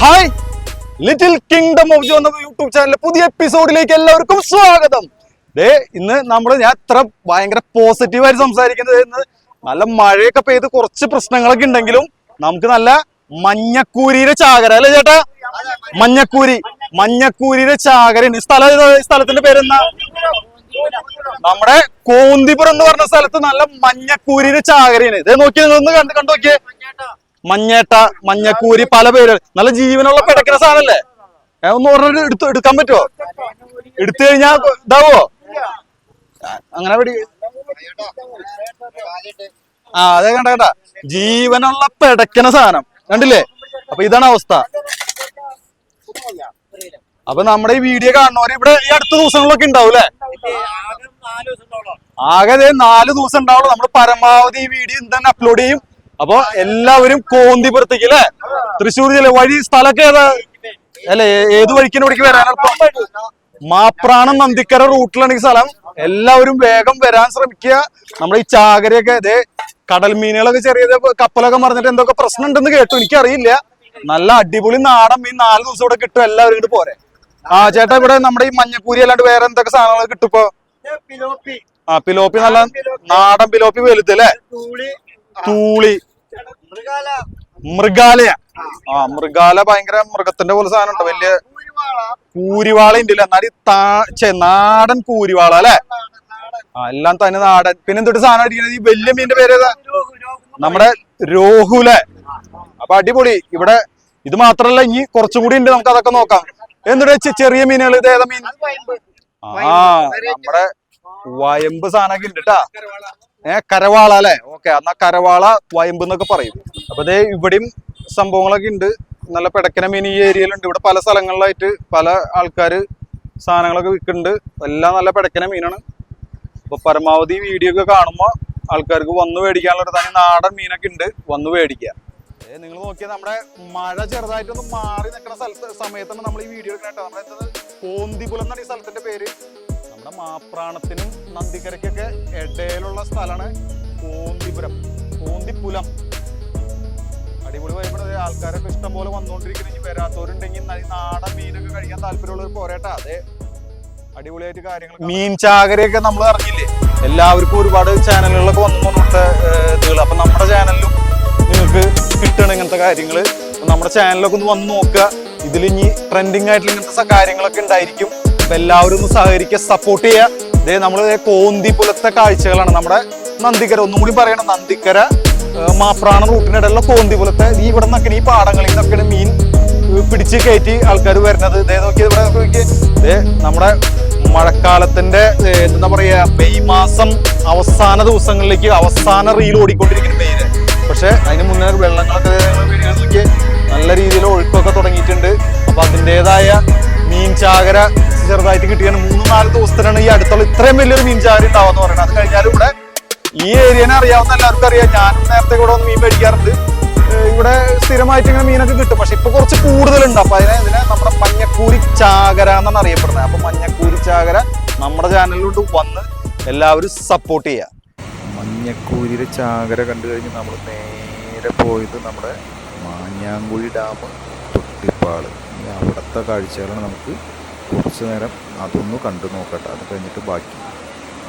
Hi little kingdom of Jo എന്ന YouTube ചാനലിലെ പുതിയ എപ്പിസോഡിലേക്ക് എല്ലാവർക്കും സ്വാഗതം. ഡേ ഇന്ന് നമ്മൾ ഞാൻ ഇത്ര ഭയങ്കര പോസിറ്റീവായിട്ട് സംസാരിക്കുന്നത്. ഇന്ന് നല്ല മഴയൊക്കെ പെയ്ത് കുറച്ച് പ്രശ്നങ്ങളൊക്കെ ഉണ്ടെങ്കിലും നമുക്ക് നല്ല മഞ്ഞക്കൂരിയുടെ ചാകര അല്ലേ ചേട്ടാ? മഞ്ഞക്കൂരി മഞ്ഞക്കൂരിയുടെ ചാകരയാണ് ഈ സ്ഥലം സ്ഥലത്തിന്റെ പേരെന്താ? നമ്മുടെ കോന്തിപുരം എന്ന് പറഞ്ഞ സ്ഥലത്ത് നല്ല മഞ്ഞക്കൂരിയുടെ ചാകരയാണ്. ഇത് നോക്കി കണ്ട് കണ്ടു നോക്കിയേ മഞ്ഞേട്ട മഞ്ഞക്കൂരി പല പേര് നല്ല ജീവനുള്ള പിടക്കുന്ന സാധനല്ലേ? ഏ, ഒന്ന് പറഞ്ഞിട്ട് എടുത്ത് എടുക്കാൻ പറ്റുമോ എടുത്തു കഴിഞ്ഞാ ഇതാവോ? അങ്ങനെ പിടി ആ അതെ കണ്ട കണ്ട. ജീവനുള്ള പിടക്കണ സാധനം. കണ്ടില്ലേ? അപ്പൊ ഇതാണ് അവസ്ഥ. അപ്പൊ നമ്മുടെ ഈ വീഡിയോ കാണുന്നവര് ഇവിടെ ഈ അടുത്ത ദിവസങ്ങളൊക്കെ ഉണ്ടാവും അല്ലേ? ആകെ നാല് ദിവസം ഉണ്ടാവുള്ളൂ. നമ്മൾ പരമാവധി ഈ വീഡിയോ ഇന്ന് തന്നെ അപ്ലോഡ് ചെയ്യും. അപ്പൊ എല്ലാവരും കോന്തിപുരത്തേക്ക് അല്ലെ? തൃശ്ശൂർ ജില്ല വഴി സ്ഥലമൊക്കെ ഏതാ? അല്ലെ ഏത് വഴിക്കിന് ഇവിടേക്ക് വരാൻ മാപ്രാണം നന്ദിക്കര റൂട്ടിലാണെങ്കിൽ ഈ സ്ഥലം. എല്ലാവരും വേഗം വരാൻ ശ്രമിക്കുക. നമ്മുടെ ഈ ചാകരയൊക്കെ ഇതേ കടൽ മീനുകളൊക്കെ ചെറിയ കപ്പലൊക്കെ മറിഞ്ഞിട്ട് എന്തൊക്കെ പ്രശ്നം ഉണ്ടെന്ന് കേട്ടു. എനിക്കറിയില്ല. നല്ല അടിപൊളി നാടൻ മീൻ നാല് ദിവസം ഇവിടെ കിട്ടും. എല്ലാവരും ഇങ്ങോട്ട് പോരെ. ആ ചേട്ടാ ഇവിടെ നമ്മുടെ ഈ മഞ്ഞപ്പൂരി അല്ലാണ്ട് വേറെ എന്തൊക്കെ സാധനങ്ങൾ കിട്ടും ഇപ്പൊ? ആ പിലോപ്പി നല്ല നാടൻ പിലോപ്പി വലുത് അല്ലേ? തൂളി. തൂളി മൃഗാല. മൃഗാലയ. ആ. മൃഗാല ഭയങ്കര മൃഗത്തിന്റെ പോലെ സാധനം ഉണ്ട് വലിയ കൂരുവാള. കൂരിവാള ഉണ്ട് അല്ലേ എന്നാലും താ ചെ നാടൻ കൂരിവാള അല്ലെ? ആ എല്ലാം തന്നെ നാടൻ. പിന്നെ എന്തൊരു സാധനം അടിക്കുന്നത് ഈ വലിയ മീനിന്റെ പേര് ഏതാ? നമ്മുടെ രോഹുലെ അപ്പൊ അടിപൊളി. ഇവിടെ ഇത് മാത്രല്ല ഇനി കുറച്ചും കൂടി ഉണ്ട്. നമുക്ക് അതൊക്കെ നോക്കാം. എന്നിട്ട് ചെറിയ മീനുകൾ? ഇത് ഏതാ മീൻ? ആ നമ്മുടെ വയമ്പ് സാധനമൊക്കെ ഉണ്ട് കേട്ടാ ഏ കരവാള അല്ലെ? ഓക്കെ എന്നാ കരവാള വയമ്പ് എന്നൊക്കെ പറയും. അപ്പൊ അതേ ഇവിടെയും സംഭവങ്ങളൊക്കെ ഉണ്ട്. നല്ല പിടക്കന മീൻ ഈ ഏരിയയിലുണ്ട്. ഇവിടെ പല സ്ഥലങ്ങളിലായിട്ട് പല ആൾക്കാർ സാധനങ്ങളൊക്കെ വിൽക്കുന്നുണ്ട്. എല്ലാം നല്ല പിടക്കന മീനാണ്. അപ്പൊ പരമാവധി വീഡിയോ ഒക്കെ കാണുമ്പോൾ ആൾക്കാർക്ക് വന്ന് മേടിക്കാനുള്ള തന്നെ നാടൻ മീനൊക്കെ ഉണ്ട്. വന്ന് മേടിക്കുക. നിങ്ങൾ നോക്കിയാൽ നമ്മുടെ മഴ ചെറുതായിട്ടൊന്ന് മാറി നിൽക്കുന്ന സ്ഥലത്ത് സമയത്താണ് നമ്മൾ ഈ വീഡിയോ എടുക്കണേട്ടോ നമ്മുടെ കോന്തിപുലം എന്നാണ് ഈ സ്ഥലത്തിന്റെ പേര്. നമ്മുടെ മാപ്രാണത്തിനും നന്ദിക്കരയ്ക്കൊക്കെ ഇടയിലുള്ള സ്ഥലമാണ്. കോന്തിപുരം പൂന്തിപ്പുലം. അടിപൊളി വൈബിടെ ആൾക്കാരൊക്കെ ഇഷ്ടം പോലെ വന്നുകൊണ്ടിരിക്കുന്ന ഇനി വരാത്തവരുണ്ടെങ്കിൽ നാടൻ മീനൊക്കെ കഴിക്കാൻ താല്പര്യമുള്ളവർ പോരേട്ടാ. അതെ. അടിപൊളിയായിട്ട് കാര്യങ്ങൾ മീൻ ചാകരയൊക്കെ നമ്മൾ അറിഞ്ഞില്ലേ? എല്ലാവർക്കും ഒരുപാട് ചാനലുകളൊക്കെ വന്നു കൊണ്ടിട്ട് ഇതുകൾ അപ്പൊ നമ്മുടെ ചാനലിലും നിങ്ങൾക്ക് കിട്ടണം ഇങ്ങനത്തെ കാര്യങ്ങൾ നമ്മുടെ ചാനലൊക്കെ ഒന്ന് വന്ന് നോക്കുക. ഇതിൽ ഇനി ട്രെൻഡിങ് ആയിട്ടുള്ള ഇങ്ങനത്തെ കാര്യങ്ങളൊക്കെ ഉണ്ടായിരിക്കും. അപ്പൊ എല്ലാവരും ഒന്ന് സഹകരിക്കുക സപ്പോർട്ട് ചെയ്യുക. ഇതേ നമ്മൾ കോന്തി പുലത്തെ കാഴ്ചകളാണ്. നമ്മുടെ നന്ദിക്കര ഒന്നും കൂടി പറയണം നന്ദിക്കര മാപ്രാണ റൂട്ടിനിടയിലുള്ള കോന്തി പോലത്തെ ഈ ഇവിടെ നിന്നൊക്കെ ഈ പാടങ്ങളിൽ നിന്നൊക്കെയാണ് മീൻ പിടിച്ച് കയറ്റി ആൾക്കാർ വരുന്നത്. ഇതേ നോക്കി ഇവിടെ നോക്കി ഇതേ നമ്മുടെ മഴക്കാലത്തിന്റെ എന്താ പറയാ മെയ് മാസം അവസാന ദിവസങ്ങളിലേക്ക് അവസാന റീൽ ഓടിക്കൊണ്ടിരിക്കുന്ന മെയിന് പക്ഷെ അതിന് മുന്നേ വെള്ളങ്ങളൊക്കെ നോക്കി നല്ല രീതിയിൽ ഒഴുക്കൊക്കെ തുടങ്ങിയിട്ടുണ്ട്. അപ്പൊ അതിന്റെതായ മീൻ ചാകര ചെറുതായിട്ട് കിട്ടിയാണ്. മൂന്ന് നാല് ദിവസത്തിനാണ് ഈ അടുത്തുള്ള ഇത്രയും വലിയൊരു മീൻ ചാകര ഉണ്ടാവുമെന്ന് പറയുന്നത്. അത് കഴിഞ്ഞാലും ഇവിടെ ഈ ഏരിയനെ അറിയാവുന്ന എല്ലാവർക്കും അറിയാം. ഞാൻ നേരത്തെ കൂടെ ഒന്ന് മീൻ മേടിക്കാറുണ്ട്. ഇവിടെ സ്ഥിരമായിട്ട് ഇങ്ങനെ മീനൊക്കെ കിട്ടും. പക്ഷെ ഇപ്പൊ കുറച്ച് കൂടുതലുണ്ട്. അപ്പൊ അതിനെ ഇതിനെ നമ്മുടെ മഞ്ഞക്കൂരി ചാകര എന്നാണ് അറിയപ്പെടുന്നത്. അപ്പൊ മഞ്ഞക്കൂരി ചാകര നമ്മുടെ ചാനലിലോട്ട് വന്ന് എല്ലാവരും സപ്പോർട്ട് ചെയ്യുക മഞ്ഞക്കൂരിയുടെ ചാകര കണ്ടു കഴിഞ്ഞ് നമ്മൾ നേരെ പോയത് നമ്മുടെ മാഞ്ഞാങ്കുഴി ഡാം തൊട്ടിപ്പാൾ. അവിടുത്തെ കാഴ്ചകളാണ് നമുക്ക് കുറച്ചു നേരം അതൊന്ന് കണ്ടു നോക്കട്ടെ. അത് കഴിഞ്ഞിട്ട് ബാക്കി.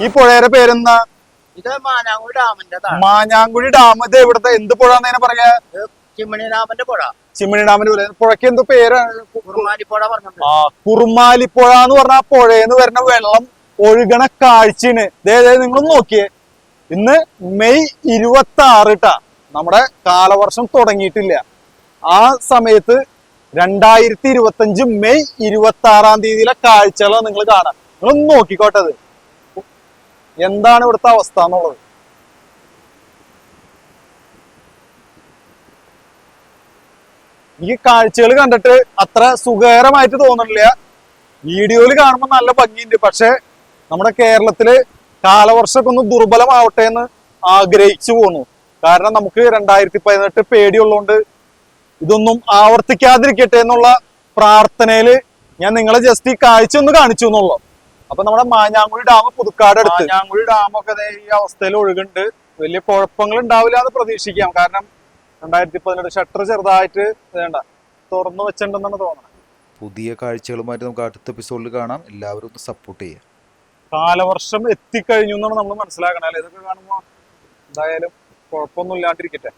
ഈ പുഴയുടെ പേരെന്താ? ഇത് മാനാങ്കുടി ഡാമിന്റെ മാഞ്ഞാങ്കുഴി ഡാം ഇത് ഇവിടുത്തെ എന്ത് പുഴ എന്നതിനെ പറയാ? ചിമ്മണി ഡാമിന്റെ പുഴ. ചിമ്മണി ഡാമിന്റെ പുഴ. പുഴയ്ക്ക് എന്ത് പേരാണ് കുറുമാലിപ്പുഴ പറഞ്ഞിട്ടുണ്ട്. ആ കുറുമാലിപ്പുഴ എന്ന് പറഞ്ഞ പുഴയെന്ന് വരുന്ന വെള്ളം ഒഴുകണ കാഴ്ചയാണ്. ദേ നിങ്ങൾ നോക്കിയേ. ഇന്ന് മെയ് ഇരുപത്തി ആറ് നമ്മുടെ കാലവർഷം തുടങ്ങിയിട്ടില്ല. ആ സമയത്ത് രണ്ടായിരത്തി ഇരുപത്തി അഞ്ച് മെയ് ഇരുപത്തി ആറാം തീയതിയിലെ കാഴ്ചകളാണ് നിങ്ങൾ കാണാം. നിങ്ങൾ നോക്കിക്കോട്ടെ അത് എന്താണ് ഇവിടുത്തെ അവസ്ഥ എന്നുള്ളത്? ഈ കാഴ്ചകൾ കണ്ടിട്ട് അത്ര സുഖകരമായിട്ട് തോന്നുന്നില്ല. വീഡിയോയിൽ കാണുമ്പോൾ നല്ല ഭംഗിയുണ്ട്. പക്ഷെ നമ്മുടെ കേരളത്തിൽ കാലവർഷമൊക്കെ ഒന്ന് ദുർബലമാവട്ടെ എന്ന് ആഗ്രഹിച്ചു പോന്നു. കാരണം നമുക്ക് രണ്ടായിരത്തി പതിനെട്ട് പേടിയുള്ളതുകൊണ്ട് ഇതൊന്നും ആവർത്തിക്കാതിരിക്കട്ടെ എന്നുള്ള പ്രാർത്ഥനയിൽ ഞാൻ നിങ്ങളെ ജസ്റ്റ് ഈ കാഴ്ച ഒന്ന് കാണിച്ചു എന്നുള്ളൂ അപ്പൊ നമ്മുടെ മാഞ്ഞാങ്കുഴി ഡാം പുതുക്കാട് അടുത്ത്. മാഞ്ഞാങ്കുഴി ഡാമൊക്കെ ദേ ഈ അവസ്ഥയിൽ ഒഴുകുന്നുണ്ട്. വലിയ കുഴപ്പങ്ങൾ ഉണ്ടാവില്ല എന്ന് പ്രതീക്ഷിക്കാം. കാരണം രണ്ടായിരത്തി പതിനെട്ട് ഷട്ടർ ചെറുതായിട്ട് വേണ്ട തുറന്നു വെച്ചിട്ടുണ്ടെന്നാണ് തോന്നുന്നത് പുതിയ കാഴ്ചകളുമായിട്ട് നമുക്ക് അടുത്ത എപ്പിസോഡിൽ കാണാം. എല്ലാവരും ഒന്ന് സപ്പോർട്ട് ചെയ്യാം കാലവർഷം എത്തിക്കഴിഞ്ഞു എന്നാണ് നമ്മൾ മനസ്സിലാക്കണം അല്ലെ? ഇതൊക്കെ കാണുമ്പോൾ എന്തായാലും കുഴപ്പമൊന്നും ഇല്ലാണ്ടിരിക്കട്ടെ.